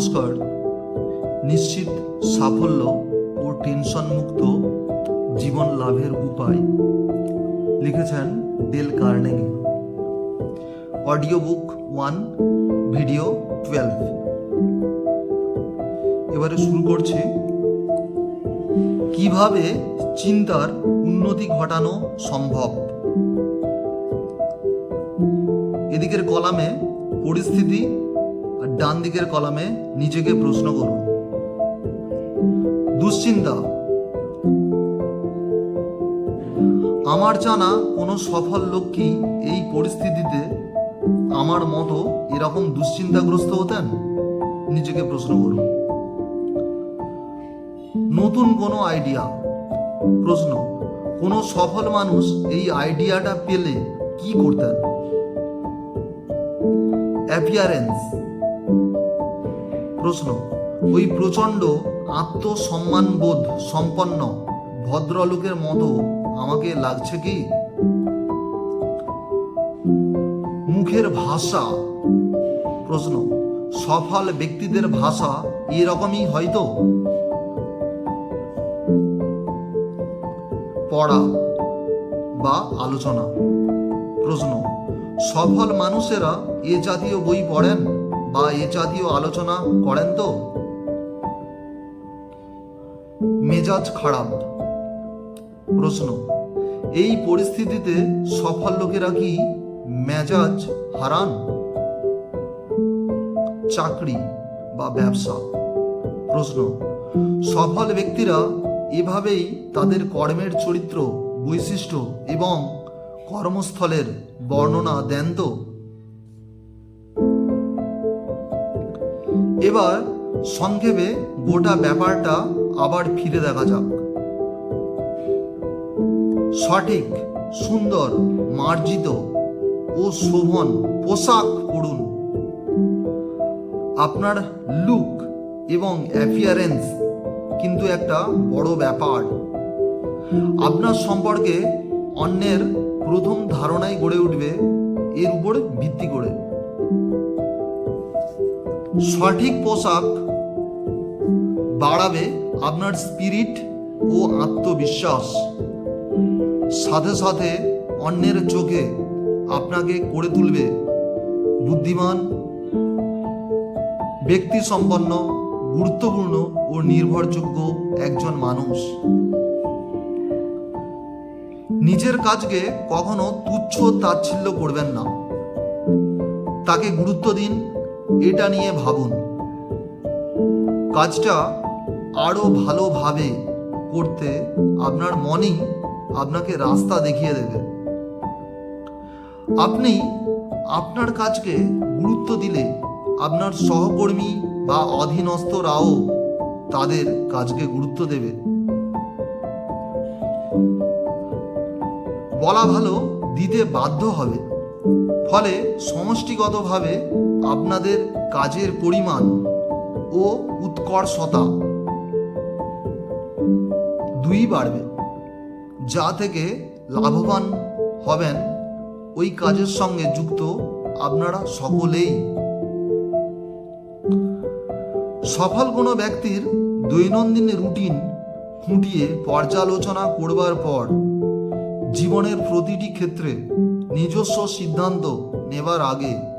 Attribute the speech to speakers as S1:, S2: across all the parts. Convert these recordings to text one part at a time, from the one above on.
S1: নমস্কার নিশ্চিত সাফল্য ও টেনশন মুক্ত জীবন লাভের উপায়। লিখেছেন Dale Carnegie. Audio book one, video twelve. এবারে শুরু করছি। কীভাবে চিন্তার উন্নতি ঘটানো সম্ভব? এদিকের কলামে পরিস্থিতি ডান দিকের কলামে নিজেকে প্রশ্ন করুন। দুশ্চিন্তা। আমার জানা কোনো সফল লোক কি এই পরিস্থিতিতে আমার মতো এরকম দুশ্চিন্তাগ্রস্ত হতেন? নিজেকে প্রশ্ন করুন। নতুন কোনো আইডিয়া। প্রশ্ন, কোনো সফল মানুষ এই আইডিয়াটা পেলে কি করতেন? অ্যাপিয়ারেন্স। প্রশ্ন। ওই প্রচণ্ড আত্মসম্মানবোধ সম্পন্ন ভদ্রলোকের মতো আমাকে লাগছে কি? মুখের ভাষা। প্রশ্ন, সফল ব্যক্তিদের ভাষা এরকমই হয়তো? পড়া বা আলোচনা। প্রশ্ন, সফল মানুষেরা এ জাতীয় বই পড়েন? বা এ জাতীয় আলোচনা করেন তো? মেজাজ খারাপ। প্রশ্ন, এই পরিস্থিতিতে সফল লোকেরা কি মেজাজ হারান? চাকরি বা ব্যবসা? প্রশ্ন, সফল ব্যক্তিরা এভাবেই তাদের কর্মের চরিত্র, বৈশিষ্ট্য এবং কর্মস্থলের বর্ণনা দেন তো? এবার সংক্ষেপে গোটা ব্যাপারটা আবার ফিরে দেখা যাক। সঠিক, সুন্দর, মার্জিত ও শোভন পোশাক পরুন। আপনার লুক এবং অ্যাপিয়ারেন্স কিন্তু একটা বড় ব্যাপার। আপনার সম্পর্কে অন্যের প্রথম ধারণাই গড়ে উঠবে, এর উপর ভিত্তি করে। সঠিক পোশাক বাড়াবে আপনার স্পিরিট ও আত্মবিশ্বাস। সাথে সাথে অন্যের চোখে আপনাকে করে তুলবে বুদ্ধিমান ব্যক্তি সম্পন্ন গুরুত্বপূর্ণ ও নির্ভরযোগ্য একজন মানুষ। নিজের কাজকে কখনো তুচ্ছ তাচ্ছিল্য করবেন না। তাকে গুরুত্ব দিন এটা নিয়ে ভাবুন। কাজটা আরও ভালোভাবে করতে আপনার মনই আপনাকে রাস্তা দেখিয়ে দেবে। আপনি আপনার কাজকে গুরুত্ব দিলে আপনার সহকর্মী বা অধীনস্থরাও তাদের কাজকে গুরুত্ব দেবে। বলা ভালো দিতে বাধ্য হবে। ফলে সমষ্টিগতভাবে আপনাদের কাজের পরিমাণ ও উৎকর্ষতা দুই বাড়বে। যা থেকে লাভবান হবেন, ওই কাজের সঙ্গে যুক্ত আপনারা সকলেই। সফল কোনো ব্যক্তির দৈনন্দিন রুটিন খুঁটিয়ে পর্যালোচনা করবার পর জীবনের প্রতিটি ক্ষেত্রে নিজস্ব সিদ্ধান্ত নেবার আগে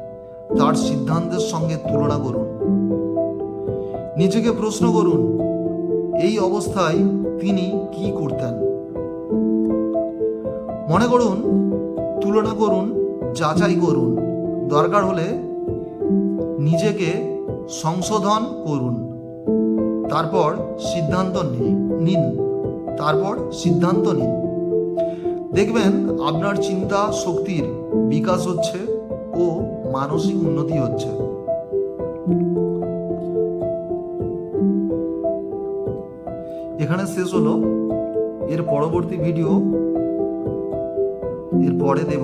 S1: তার সিদ্ধান্তের সঙ্গে তুলনা করুন। নিজেকে প্রশ্ন করুন, এই অবস্থায় তিনি কি করতেন? মনে করুন, তুলনা করুন, যাচাই করুন। দরকার হলে নিজেকে সংশোধন করুন। তারপর সিদ্ধান্ত নিন। তারপর সিদ্ধান্ত নিন। দেখবেন আপনার চিন্তা শক্তির বিকাশ হচ্ছে। মানসিক উন্নতি হচ্ছে। এখানে শেষ হলো। এর পরবর্তী ভিডিও এর পরে দেব।